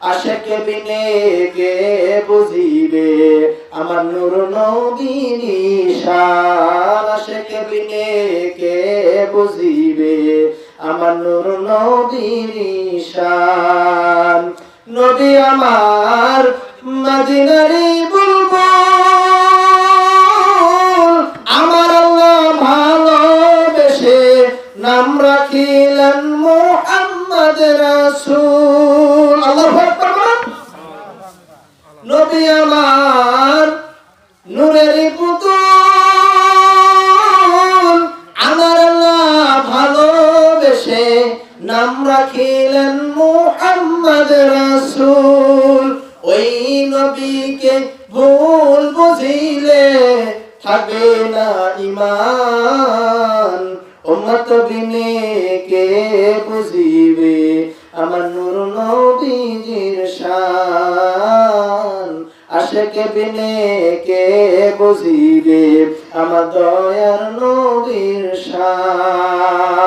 আশেকে বিনে বুঝিবে? আমার নূর নবীর শান আশেকে বিনে কে বুঝিবে? আমার নূর নবী আমার মদিনারি নাম রাখিলেন মোহাম্মদ রাসূল। আল্লাহু আকবার বলেন। নবী আমার নূরের পুতুল। আমার আল্লাহ ভালোবেসে নাম রাখিলেন মুহাম্মদ রাসূল। ওই নবীকে ভুল বুঝিলে থাকবে না ইমান। উম্মত বিনে কে বুঝিবে? আমার নূর নবীজির শান। আশেকে বিনে কে বুঝিবে? আমার দয়ার নবীর শান।